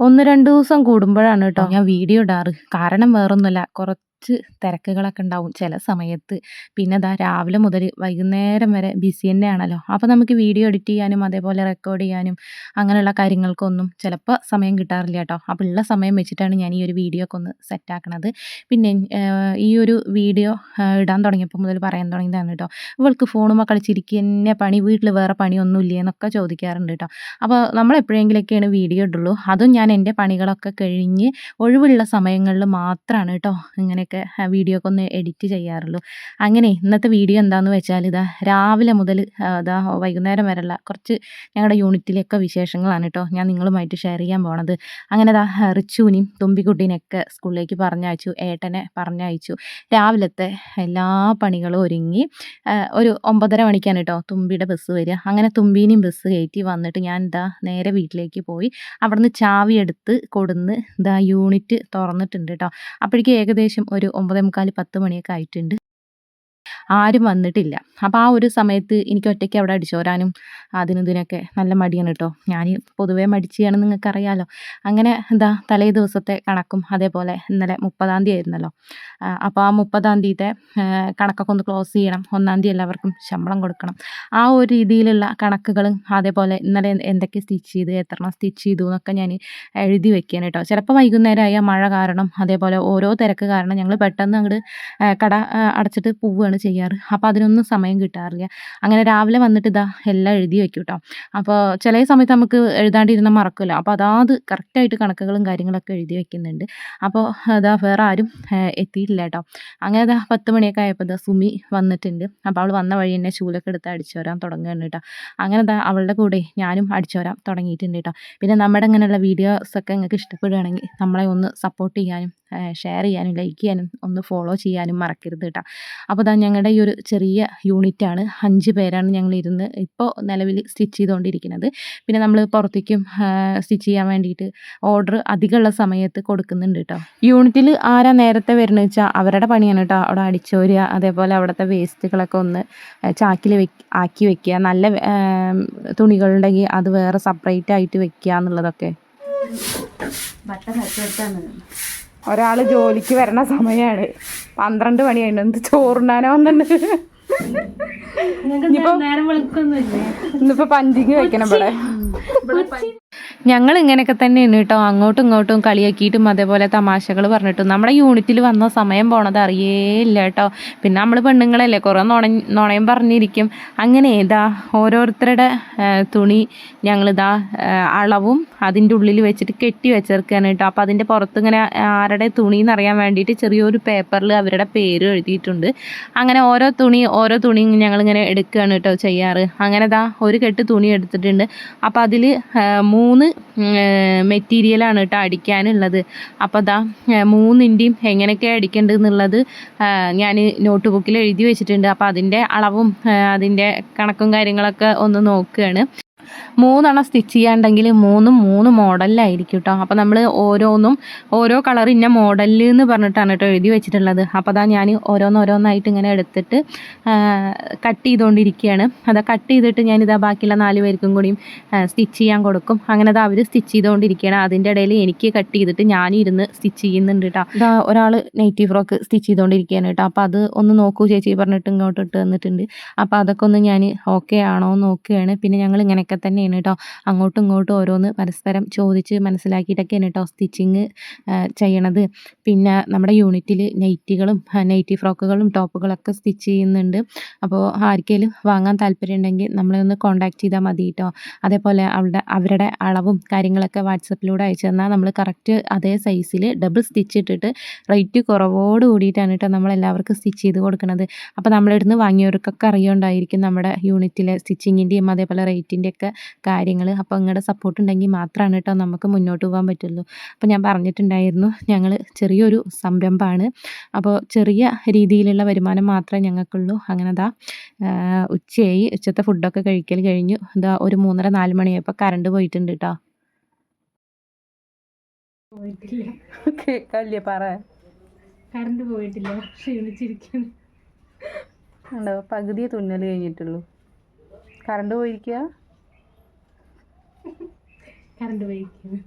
ഒന്ന് രണ്ട് ദിവസം കൂടുമ്പോഴാണ് കേട്ടോ. ഞാൻ വീഡിയോ ഇടാറ്. കാരണം വേറൊന്നുമല്ല. കുറച്ച് തിരക്കുകളൊക്കെ ഉണ്ടാവും ചില സമയത്ത്. പിന്നെ അതാ രാവിലെ മുതൽ വൈകുന്നേരം വരെ ബിസി തന്നെയാണല്ലോ. അപ്പോൾ നമുക്ക് വീഡിയോ എഡിറ്റ് ചെയ്യാനും അതേപോലെ റെക്കോർഡ് ചെയ്യാനും അങ്ങനെയുള്ള കാര്യങ്ങൾക്കൊന്നും ചിലപ്പോൾ സമയം കിട്ടാറില്ല കേട്ടോ. അപ്പോൾ ഉള്ള സമയം വെച്ചിട്ടാണ് ഞാൻ ഈ ഒരു വീഡിയോ ഒക്കെ ഒന്ന് സെറ്റാക്കണത് പിന്നെ ഈ ഒരു വീഡിയോ ഇടാൻ തുടങ്ങിയപ്പോൾ മുതൽ പറയാൻ തുടങ്ങിയതാണ് കേട്ടോ. ഇവൾക്ക് ഫോണുമ്മ കളിച്ചിരിക്കുക തന്നെ പണി വീട്ടിൽ വേറെ പണിയൊന്നും ഇല്ല എന്നൊക്കെ ചോദിക്കാറുണ്ട് കേട്ടോ. അപ്പോൾ നമ്മൾ എപ്പോഴെങ്കിലൊക്കെയാണ് വീഡിയോ ഇടുള്ളൂ. അതും ഞാൻ എന്റെ പണികളൊക്കെ കഴിഞ്ഞ് ഒഴിവുള്ള സമയങ്ങളിൽ മാത്രമാണ് കേട്ടോ ഇങ്ങനെയൊക്കെ വീഡിയോ ഒക്കെ ഒന്ന് എഡിറ്റ് ചെയ്യാറുള്ളൂ. അങ്ങനെ ഇന്നത്തെ വീഡിയോ എന്താണെന്ന് വെച്ചാൽ ഇതാ രാവിലെ മുതൽ ഇതാ വൈകുന്നേരം വരെയുള്ള കുറച്ച് ഞങ്ങളുടെ യൂണിറ്റിലെയൊക്കെ വിശേഷങ്ങളാണ് കേട്ടോ ഞാൻ നിങ്ങളുമായിട്ട് ഷെയർ ചെയ്യാൻ പോണത്. അങ്ങനെ ദാ റിച്ചുവിനെയും തുമ്പിക്കുട്ടീനെയൊക്കെ സ്കൂളിലേക്ക് പറഞ്ഞയച്ചു ഏട്ടനെ പറഞ്ഞയച്ചു. രാവിലത്തെ എല്ലാ പണികളും ഒരുങ്ങി ഒരു ഒമ്പതര മണിക്കാണ് കേട്ടോ തുമ്പിയുടെ ബസ് വരിക. അങ്ങനെ തുമ്പീനെയും ബസ് കയറ്റി വന്നിട്ട് ഞാൻ ഇതാ നേരെ വീട്ടിലേക്ക് പോയി. അവിടുന്ന് ചാവി എടുത്ത് കൊടുന്ന് ഇതാ യൂണിറ്റ് തുറന്നിട്ടുണ്ട് കേട്ടോ. അപ്പോഴേക്കും ഏകദേശം ഒരു ഒമ്പതേ മുക്കാൽ പത്ത് മണിയൊക്കെ ആയിട്ടുണ്ട്. ആരും വന്നിട്ടില്ല. അപ്പോൾ ആ ഒരു സമയത്ത് എനിക്ക് ഒറ്റയ്ക്ക് അവിടെ അടിച്ചോരാനും അതിനും ഇതിനൊക്കെ നല്ല മടിയാണ് കേട്ടോ ഞാൻ പൊതുവേ മടിച്ചാണ് നിങ്ങൾക്കറിയാലോ. അങ്ങനെ എന്താ തലേ ദിവസത്തെ കണക്കും അതേപോലെ ഇന്നലെ മുപ്പതാം തീയതി ആയിരുന്നല്ലോ. അപ്പോൾ ആ മുപ്പതാം തീയതിത്തെ ആ, കണക്കൊക്കെ ഒന്ന് ക്ലോസ് ചെയ്യണം. ഒന്നാം തീയതി എല്ലാവർക്കും ശമ്പളം കൊടുക്കണം. ആ ഒരു രീതിയിലുള്ള കണക്കുകളും അതേപോലെ ഇന്നലെ എന്തൊക്കെ സ്റ്റിച്ച് ചെയ്ത് എത്രണ്ണം സ്റ്റിച്ച് ചെയ്തു എന്നൊക്കെ ഞാൻ എഴുതി വെക്കാൻ കേട്ടോ ചിലപ്പോൾ വൈകുന്നേരമായ മഴ കാരണം അതേപോലെ ഓരോ തിരക്ക് കാരണം ഞങ്ങൾ പെട്ടെന്ന് അങ്ങോട്ട് കട അടച്ചിട്ട് പോവുകയാണ് ചെയ്യാറ്. അപ്പോൾ അതിനൊന്നും സമയം കിട്ടാറില്ല. അങ്ങനെ രാവിലെ വന്നിട്ട് ഇതാ എല്ലാം എഴുതി വെക്കും കേട്ടോ അപ്പോൾ ചില സമയത്ത് നമുക്ക് എഴുതാണ്ടിരുന്ന മറക്കില്ല. അപ്പോൾ അതാത് കറക്റ്റായിട്ട് കണക്കുകളും കാര്യങ്ങളൊക്കെ എഴുതി വെക്കുന്നുണ്ട്. അപ്പോൾ അതാ വേറെ ആരും എത്തിയിട്ടില്ല കേട്ടോ. അങ്ങനെ അതാ പത്ത് മണിയൊക്കെ ആയപ്പോൾ ഇതാ സുമി വന്നിട്ടുണ്ട്. അപ്പോൾ അവൾ വന്ന വഴി തന്നെ ചൂലൊക്കെ എടുത്ത് അടിച്ചു വരാൻ തുടങ്ങുകയാണ് കേട്ടോ. അങ്ങനെ അതാ അവളുടെ കൂടെ ഞാനും അടിച്ചു വരാൻ തുടങ്ങിയിട്ടുണ്ട് കേട്ടോ. പിന്നെ നമ്മുടെ അങ്ങനെയുള്ള വീഡിയോസൊക്കെ നിങ്ങൾക്ക് ഇഷ്ടപ്പെടുകയാണെങ്കിൽ നമ്മളെ ഒന്ന് സപ്പോർട്ട് ചെയ്യാനും ഷെയർ ചെയ്യാനും ലൈക്ക് ചെയ്യാനും ഒന്ന് ഫോളോ ചെയ്യാനും മറക്കരുത് കേട്ടോ അപ്പോൾ ഇതാ ഞങ്ങളുടെ ഈ ഒരു ചെറിയ യൂണിറ്റാണ് അഞ്ച് പേരാണ് ഞങ്ങൾ ഇരുന്ന് ഇപ്പോൾ നിലവിൽ സ്റ്റിച്ച് ചെയ്തുകൊണ്ടിരിക്കുന്നത് പിന്നെ നമ്മൾ പുറത്തേക്കും സ്റ്റിച്ച് ചെയ്യാൻ വേണ്ടിയിട്ട് ഓർഡർ അധികമുള്ള സമയത്ത് കൊടുക്കുന്നുണ്ട് കേട്ടോ യൂണിറ്റിൽ ആരാ നേരത്തെ വരുന്നത് വെച്ചാൽ അവരുടെ പണിയാണ് കേട്ടോ അവിടെ അടിച്ചോരുക അതേപോലെ അവിടുത്തെ വേസ്റ്റുകളൊക്കെ ഒന്ന് ചാക്കിൽ വെക്ക് ആക്കി വെക്കുക നല്ല തുണികളുണ്ടെങ്കിൽ അത് വേറെ സെപ്പറേറ്റ് ആയിട്ട് വെക്കുക എന്നുള്ളതൊക്കെ. ഒരാൾ ജോലിക്ക് വരണ സമയമാണ് പന്ത്രണ്ട് മണിയാണ് എന്ത് ചോറുണ്ടാനോ വന്നിട്ട് ഇനിയിപ്പോ ഇന്നിപ്പോ പഞ്ചിങ് വെക്കണം ഇവിടെ. ഞങ്ങൾ ഇങ്ങനെയൊക്കെ തന്നെയാണ് കേട്ടോ. അങ്ങോട്ടും ഇങ്ങോട്ടും കളിയാക്കിയിട്ടും അതേപോലെ തമാശകൾ പറഞ്ഞിട്ടും. നമ്മുടെ യൂണിറ്റിൽ വന്ന സമയം പോണത് അറിയേയില്ല കേട്ടോ. പിന്നെ നമ്മൾ പെണ്ണുങ്ങളല്ലേ കുറേ നുണ നുണയും പറഞ്ഞിരിക്കും. അങ്ങനെ ഇതാ ഓരോരുത്തരുടെ തുണി ഞങ്ങളിതാ അളവും അതിന്റെ ഉള്ളിൽ വെച്ചിട്ട് കെട്ടി വെച്ചേർക്കാനാണ് കേട്ടോ. അപ്പോൾ അതിന്റെ പുറത്ത് ഇങ്ങനെ ആരുടെ തുണി എന്നറിയാൻ വേണ്ടിയിട്ട് ചെറിയൊരു പേപ്പറിൽ അവരുടെ പേര് എഴുതിയിട്ടുണ്ട്. അങ്ങനെ ഓരോ തുണി ഓരോ തുണി ഞങ്ങളിങ്ങനെ എടുക്കുകയാണ് കേട്ടോ ചെയ്യാറ്. അങ്ങനെ ഇതാ ഒരു കെട്ട് തുണി എടുത്തിട്ടുണ്ട്. അപ്പോൾ അതിൽ മൂന്ന് മെറ്റീരിയലാണ് കേട്ടോ അടിക്കാനുള്ളത്. അപ്പോൾ അതാ മൂന്നിന്റെയും എങ്ങനെയൊക്കെ അടിക്കേണ്ടതെന്നുള്ളത് ഞാൻ നോട്ട് ബുക്കിൽ എഴുതി വെച്ചിട്ടുണ്ട്. അപ്പോൾ അതിന്റെ അളവും അതിന്റെ കണക്കും കാര്യങ്ങളൊക്കെ ഒന്ന് നോക്കുകയാണ് മൂന്നെണ്ണം സ്റ്റിച്ച് ചെയ്യാണ്ടെങ്കിൽ മൂന്നും മൂന്ന് മോഡലിലായിരിക്കും കേട്ടോ അപ്പോൾ നമ്മൾ ഓരോന്നും ഓരോ കളർ ഇന്ന മോഡലിൽ എന്ന് പറഞ്ഞിട്ടാണ് കേട്ടോ എഴുതി വെച്ചിട്ടുള്ളത്. അപ്പോൾ അതാ ഞാൻ ഓരോന്നോരോന്നായിട്ട് ഇങ്ങനെ എടുത്തിട്ട് കട്ട് ചെയ്തുകൊണ്ടിരിക്കുകയാണ് അതാ കട്ട് ചെയ്തിട്ട് ഞാനിതാ ബാക്കിയുള്ള നാല് പേർക്കും കൂടിയും സ്റ്റിച്ച് ചെയ്യാൻ കൊടുക്കും. അങ്ങനെ അത് അവർ സ്റ്റിച്ച് ചെയ്തുകൊണ്ടിരിക്കുകയാണ് അതിന്റെ ഇടയിൽ എനിക്ക് കട്ട് ചെയ്തിട്ട് ഞാനും ഇരുന്ന് സ്റ്റിച്ച് ചെയ്യുന്നുണ്ട് കേട്ടോ ഇതാ ഒരാൾ നെയ്റ്റീവ് ഫ്രോക്ക് സ്റ്റിച്ച് ചെയ്തുകൊണ്ടിരിക്കുകയാണ് കേട്ടോ അപ്പോൾ അത് ഒന്ന് നോക്കൂ ചേച്ചി പറഞ്ഞിട്ട് ഇങ്ങോട്ട് ഇട്ട് തന്നിട്ടുണ്ട്. അപ്പോൾ അതൊക്കെ ഒന്ന് ഞാൻ ഓക്കെ ആണോ നോക്കുകയാണ്. പിന്നെ ഞങ്ങൾ ഇങ്ങനെയൊക്കെ തന്നെയാണ് കേട്ടോ അങ്ങോട്ടും ഇങ്ങോട്ടും ഓരോന്ന് പരസ്പരം ചോദിച്ച് മനസ്സിലാക്കിയിട്ടൊക്കെയാണ് കേട്ടോ സ്റ്റിച്ചിങ് ചെയ്യണത്. പിന്നെ നമ്മുടെ യൂണിറ്റിൽ നൈറ്റികളും നൈറ്റി ഫ്രോക്കുകളും ടോപ്പുകളൊക്കെ സ്റ്റിച്ച് ചെയ്യുന്നുണ്ട്. അപ്പോൾ ആർക്കെങ്കിലും വാങ്ങാൻ താല്പര്യം ഉണ്ടെങ്കിൽ നമ്മളെ ഒന്ന് കോൺടാക്ട് ചെയ്താൽ മതി കേട്ടോ അതേപോലെ അവളുടെ അവരുടെ അളവും കാര്യങ്ങളൊക്കെ വാട്സപ്പിലൂടെ അയച്ചു തന്നാൽ നമ്മൾ കറക്റ്റ് അതേ സൈസിൽ ഡബിൾ സ്റ്റിച്ച് ഇട്ടിട്ട് റേറ്റ് കുറവോട് കൂടിയിട്ടാണ് കേട്ടോ നമ്മൾ എല്ലാവർക്കും സ്റ്റിച്ച് ചെയ്ത് കൊടുക്കുന്നത് അപ്പോൾ നമ്മളിടുന്ന് വാങ്ങിയവർക്കൊക്കെ അറിയുണ്ടായിരിക്കും നമ്മുടെ യൂണിറ്റിലെ സ്റ്റിച്ചിങ്ങിന്റെയും അതേപോലെ റേറ്റിന്റെ ഒക്കെ കാര്യങ്ങൾ അപ്പോൾ നിങ്ങളുടെ സപ്പോർട്ട് ഉണ്ടെങ്കിൽ മാത്രമാണ് കേട്ടോ നമുക്ക് മുന്നോട്ട് പോകാൻ പറ്റുള്ളൂ. അപ്പോൾ ഞാൻ പറഞ്ഞിട്ടുണ്ടായിരുന്നു ഞങ്ങൾ ചെറിയൊരു സംരംഭമാണ്. അപ്പോൾ ചെറിയ രീതിയിലുള്ള വരുമാനം മാത്രമേ ഞങ്ങൾക്കുള്ളൂ. അങ്ങനെ ദാ ഉച്ചയായി. ഉച്ചത്തെ ഫുഡൊക്കെ കഴിക്കൽ കഴിഞ്ഞു. ഇതാ ഒരു മൂന്നര നാല് മണിയായപ്പോൾ കറണ്ട് പോയിട്ടുണ്ട് കേട്ടോ പോയിട്ടില്ല. കേൾക്കല്ലേ പറ. കറണ്ട് പോയിട്ടില്ല. ക്ഷീണിച്ചിരിക്കുന്നു ഉണ്ടോ പകുതിയെ തുന്നൽ കഴിഞ്ഞിട്ടുള്ളൂ. കറണ്ട് പോയിരിക്കുക കറണ്ട് പോയിരിക്കുന്നു